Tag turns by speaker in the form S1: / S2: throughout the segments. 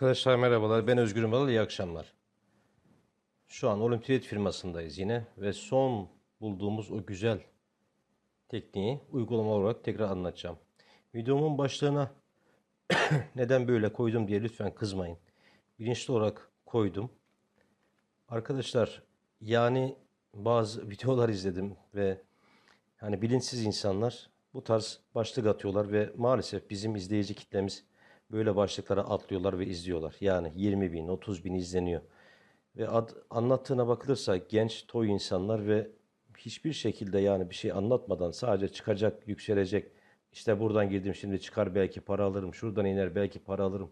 S1: Arkadaşlar merhabalar. Ben Özgür Malal. İyi akşamlar. Şu an Olimpiyat firmasındayız yine ve son bulduğumuz o güzel tekniği uygulama olarak tekrar anlatacağım. Videomun başlığına neden böyle koydum diye lütfen kızmayın. Bilinçli olarak koydum. Arkadaşlar yani bazı videolar izledim ve hani bilinçsiz insanlar bu tarz başlık atıyorlar ve maalesef bizim izleyici kitlemiz böyle başlıklara atlıyorlar ve izliyorlar. Yani 20 bin, 30 bin izleniyor. Ve ad, anlattığına bakılırsa genç toy insanlar ve hiçbir şekilde yani bir şey anlatmadan sadece çıkacak, yükselecek. İşte buradan girdim şimdi çıkar belki para alırım, şuradan iner belki para alırım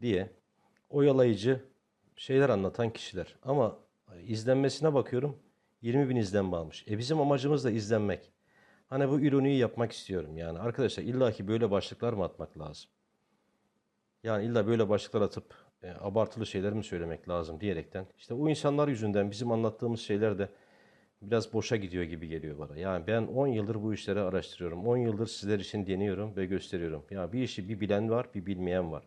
S1: diye oyalayıcı şeyler anlatan kişiler. Ama izlenmesine bakıyorum 20 bin izlenme almış. E bizim amacımız da izlenmek. Hani bu ironiyi yapmak istiyorum yani. Arkadaşlar illaki böyle başlıklar mı atmak lazım? Yani illa böyle başlıklar atıp e, abartılı şeyler mi söylemek lazım diyerekten. İşte o insanlar yüzünden bizim anlattığımız şeyler de biraz boşa gidiyor gibi geliyor bana. Yani ben 10 yıldır bu işleri araştırıyorum. 10 yıldır sizler için deniyorum ve gösteriyorum. Ya bir işi bir bilen var, bir bilmeyen var.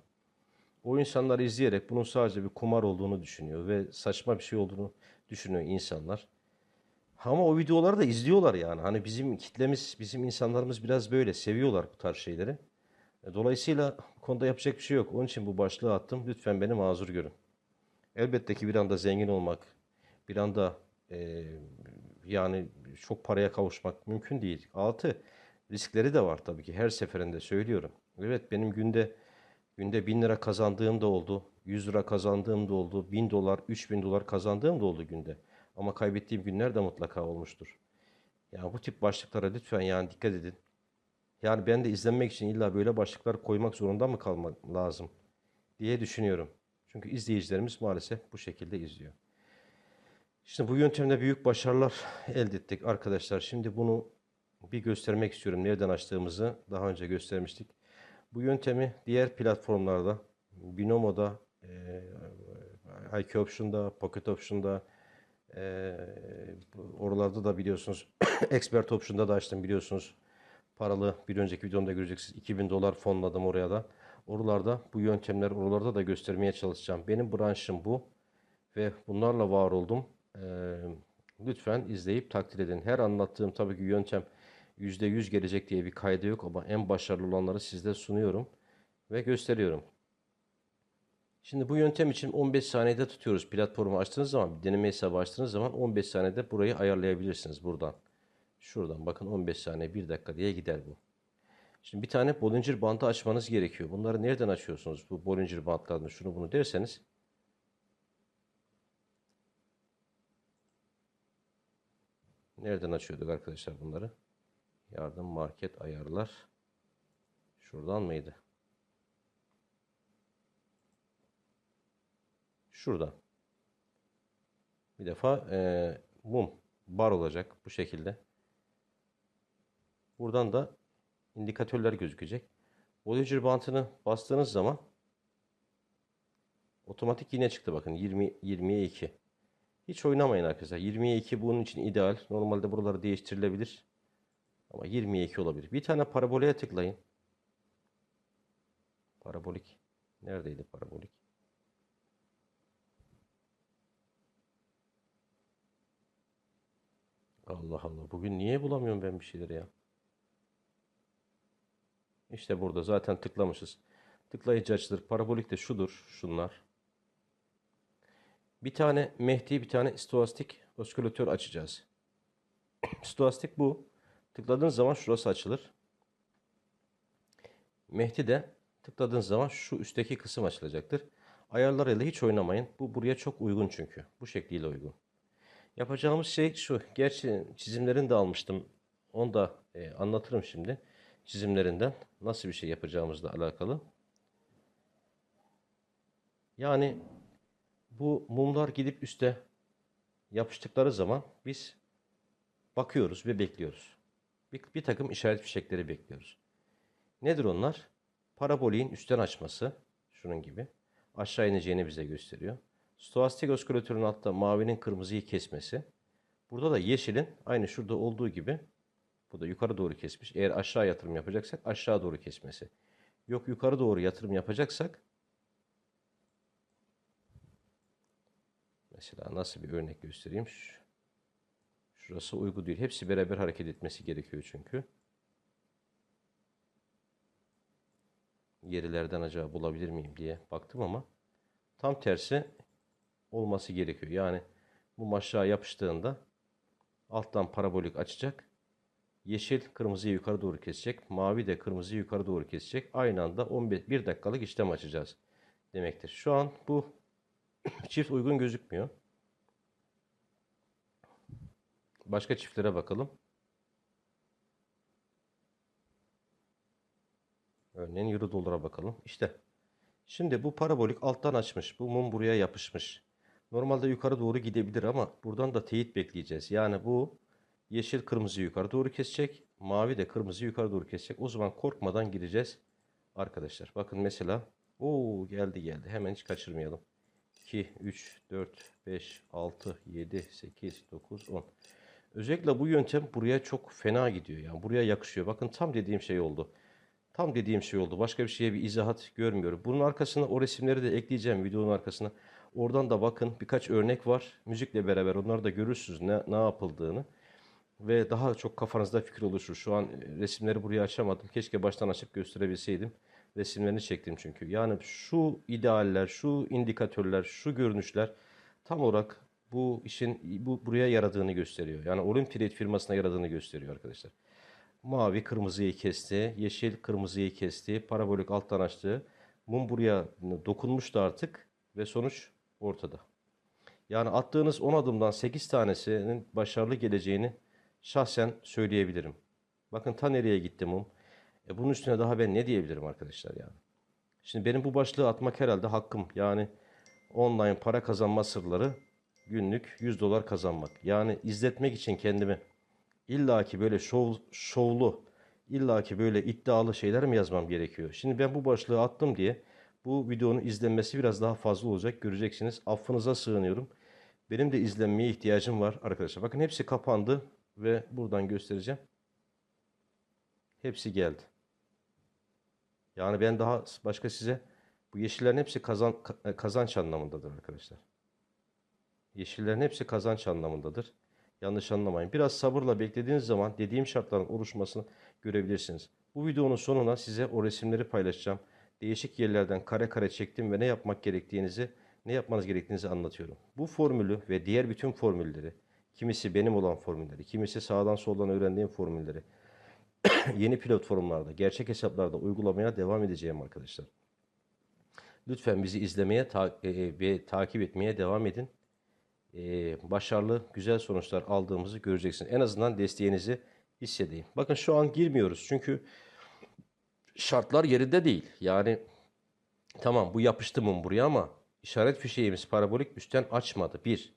S1: O insanlar izleyerek bunun sadece bir kumar olduğunu düşünüyor ve saçma bir şey olduğunu düşünüyor insanlar. Ama o videoları da izliyorlar yani. Hani bizim kitlemiz, bizim insanlarımız biraz böyle seviyorlar bu tarz şeyleri. E, Dolayısıyla konuda yapacak bir şey yok. Onun için bu başlığı attım. Lütfen beni mazur görün. Elbette ki bir anda zengin olmak, bir anda e, yani çok paraya kavuşmak mümkün değil. Altı riskleri de var tabii ki her seferinde söylüyorum. Evet benim günde günde bin lira kazandığım da oldu. 100 lira kazandığım da oldu. 1000 dolar, 3000 dolar kazandığım da oldu günde. Ama kaybettiğim günler de mutlaka olmuştur. Yani bu tip başlıklara lütfen yani dikkat edin. Yani ben de izlenmek için illa böyle başlıklar koymak zorunda mı kalmak lazım diye düşünüyorum. Çünkü izleyicilerimiz maalesef bu şekilde izliyor. Şimdi bu yöntemle büyük başarılar elde ettik arkadaşlar. Şimdi bunu bir göstermek istiyorum. Nereden açtığımızı daha önce göstermiştik. Bu yöntemi diğer platformlarda, Binomo'da, e, IQ Option'da, Pocket Option'da, e, oralarda da biliyorsunuz, Expert Option'da da açtım biliyorsunuz paralı bir önceki videomda göreceksiniz 2000 dolar fonladım oraya da. Oralarda bu yöntemler oralarda da göstermeye çalışacağım. Benim branşım bu ve bunlarla var oldum. Ee, lütfen izleyip takdir edin. Her anlattığım tabii ki yöntem %100 gelecek diye bir kaydı yok ama en başarılı olanları sizde sunuyorum ve gösteriyorum. Şimdi bu yöntem için 15 saniyede tutuyoruz. Platformu açtığınız zaman, deneme hesabı açtığınız zaman 15 saniyede burayı ayarlayabilirsiniz buradan. Şuradan bakın 15 saniye 1 dakika diye gider bu. Şimdi bir tane Bollinger bandı açmanız gerekiyor. Bunları nereden açıyorsunuz? Bu Bollinger bantlarını şunu bunu derseniz. Nereden açıyorduk arkadaşlar bunları? Yardım market ayarlar. Şuradan mıydı? Şuradan. Bir defa e, mum bar olacak bu şekilde. Buradan da indikatörler gözükecek. Bollinger bantını bastığınız zaman otomatik yine çıktı bakın 20 20'ye 2. Hiç oynamayın arkadaşlar. 20'ye 2 bunun için ideal. Normalde buraları değiştirilebilir. Ama 20'ye 2 olabilir. Bir tane paraboleye tıklayın. Parabolik. Neredeydi parabolik? Allah Allah. Bugün niye bulamıyorum ben bir şeyleri ya? İşte burada zaten tıklamışız. Tıklayıcı açılır. Parabolik de şudur. Şunlar. Bir tane Mehdi, bir tane stoastik oskülatör açacağız. stoastik bu. Tıkladığınız zaman şurası açılır. Mehdi de tıkladığınız zaman şu üstteki kısım açılacaktır. Ayarlarıyla hiç oynamayın. Bu buraya çok uygun çünkü. Bu şekliyle uygun. Yapacağımız şey şu. Gerçi çizimlerini de almıştım. Onu da e, anlatırım şimdi. Çizimlerinden nasıl bir şey yapacağımızla alakalı. Yani bu mumlar gidip üste yapıştıkları zaman biz bakıyoruz ve bekliyoruz. Bir, bir takım işaret fişekleri bekliyoruz. Nedir onlar? Paraboliğin üstten açması, şunun gibi. Aşağı ineceğini bize gösteriyor. Stoastik oskülatörün altta mavinin kırmızıyı kesmesi. Burada da yeşilin aynı şurada olduğu gibi bu da yukarı doğru kesmiş. Eğer aşağı yatırım yapacaksak aşağı doğru kesmesi. Yok yukarı doğru yatırım yapacaksak Mesela nasıl bir örnek göstereyim? Şurası uygun değil. Hepsi beraber hareket etmesi gerekiyor çünkü. Gerilerden acaba bulabilir miyim diye baktım ama tam tersi olması gerekiyor. Yani bu aşağı yapıştığında alttan parabolik açacak. Yeşil kırmızıyı yukarı doğru kesecek. Mavi de kırmızıyı yukarı doğru kesecek. Aynı anda 15 1 dakikalık işlem açacağız demektir. Şu an bu çift uygun gözükmüyor. Başka çiftlere bakalım. Örneğin euro dolara bakalım. İşte şimdi bu parabolik alttan açmış. Bu mum buraya yapışmış. Normalde yukarı doğru gidebilir ama buradan da teyit bekleyeceğiz. Yani bu yeşil kırmızı yukarı doğru kesecek. Mavi de kırmızı yukarı doğru kesecek. O zaman korkmadan gideceğiz arkadaşlar. Bakın mesela o geldi geldi. Hemen hiç kaçırmayalım. 2, 3, 4, 5, 6, 7, 8, 9, 10. Özellikle bu yöntem buraya çok fena gidiyor. Yani buraya yakışıyor. Bakın tam dediğim şey oldu. Tam dediğim şey oldu. Başka bir şeye bir izahat görmüyorum. Bunun arkasına o resimleri de ekleyeceğim videonun arkasına. Oradan da bakın birkaç örnek var. Müzikle beraber onları da görürsünüz ne, ne yapıldığını. Ve daha çok kafanızda fikir oluşur. Şu an e, resimleri buraya açamadım. Keşke baştan açıp gösterebilseydim. Resimlerini çektim çünkü. Yani şu idealler, şu indikatörler, şu görünüşler tam olarak bu işin bu buraya yaradığını gösteriyor. Yani Olymp Trade firmasına yaradığını gösteriyor arkadaşlar. Mavi kırmızıyı kesti, yeşil kırmızıyı kesti, parabolik alttan açtı. Mum buraya dokunmuştu artık ve sonuç ortada. Yani attığınız 10 adımdan 8 tanesinin başarılı geleceğini şahsen söyleyebilirim. Bakın ta nereye gitti mum. E bunun üstüne daha ben ne diyebilirim arkadaşlar yani. Şimdi benim bu başlığı atmak herhalde hakkım. Yani online para kazanma sırları günlük 100 dolar kazanmak. Yani izletmek için kendimi illaki böyle şov, şovlu, illaki böyle iddialı şeyler mi yazmam gerekiyor? Şimdi ben bu başlığı attım diye bu videonun izlenmesi biraz daha fazla olacak. Göreceksiniz. Affınıza sığınıyorum. Benim de izlenmeye ihtiyacım var arkadaşlar. Bakın hepsi kapandı ve buradan göstereceğim. Hepsi geldi. Yani ben daha başka size bu yeşillerin hepsi kazan, kazanç anlamındadır arkadaşlar. Yeşillerin hepsi kazanç anlamındadır. Yanlış anlamayın. Biraz sabırla beklediğiniz zaman dediğim şartların oluşmasını görebilirsiniz. Bu videonun sonuna size o resimleri paylaşacağım. Değişik yerlerden kare kare çektim ve ne yapmak gerektiğinizi, ne yapmanız gerektiğinizi anlatıyorum. Bu formülü ve diğer bütün formülleri, kimisi benim olan formülleri, kimisi sağdan soldan öğrendiğim formülleri, yeni platformlarda, gerçek hesaplarda uygulamaya devam edeceğim arkadaşlar. Lütfen bizi izlemeye ta- e, ve takip etmeye devam edin. Ee, başarılı, güzel sonuçlar aldığımızı göreceksiniz. En azından desteğinizi hissedeyim. Bakın şu an girmiyoruz çünkü şartlar yerinde değil. Yani tamam bu yapıştı mı buraya ama işaret fişeğimiz parabolik üstten açmadı. Bir,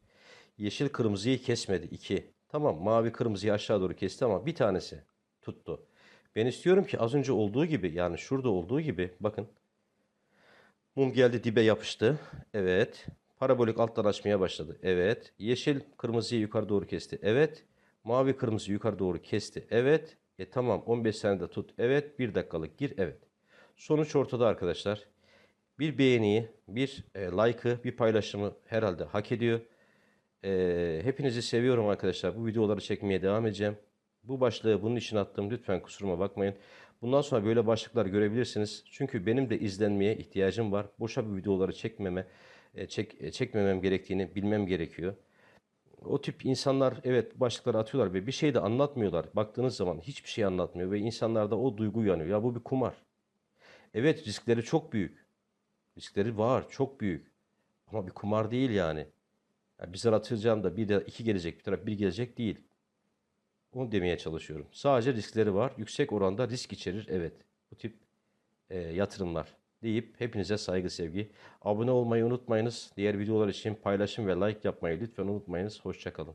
S1: yeşil kırmızıyı kesmedi. İki, tamam mavi kırmızıyı aşağı doğru kesti ama bir tanesi tuttu. Ben istiyorum ki az önce olduğu gibi yani şurada olduğu gibi bakın mum geldi dibe yapıştı. Evet. Parabolik alttan açmaya başladı. Evet. Yeşil kırmızıyı yukarı doğru kesti. Evet. Mavi kırmızı yukarı doğru kesti. Evet. E tamam 15 saniyede tut. Evet. 1 dakikalık gir. Evet. Sonuç ortada arkadaşlar. Bir beğeniyi, bir e, like'ı, bir paylaşımı herhalde hak ediyor. E, hepinizi seviyorum arkadaşlar. Bu videoları çekmeye devam edeceğim. Bu başlığı bunun için attım. Lütfen kusuruma bakmayın. Bundan sonra böyle başlıklar görebilirsiniz. Çünkü benim de izlenmeye ihtiyacım var. Boşa bu videoları çekmeme, e, çek, e, çekmemem gerektiğini bilmem gerekiyor. O tip insanlar evet başlıkları atıyorlar ve bir şey de anlatmıyorlar. Baktığınız zaman hiçbir şey anlatmıyor ve insanlarda o duygu uyanıyor. Ya bu bir kumar. Evet riskleri çok büyük. Riskleri var, çok büyük. Ama bir kumar değil yani. Yani bizler atacağım da bir de iki gelecek, bir taraf bir gelecek değil. Onu demeye çalışıyorum. Sadece riskleri var. Yüksek oranda risk içerir. Evet. Bu tip e, yatırımlar deyip hepinize saygı sevgi. Abone olmayı unutmayınız. Diğer videolar için paylaşım ve like yapmayı lütfen unutmayınız. Hoşçakalın.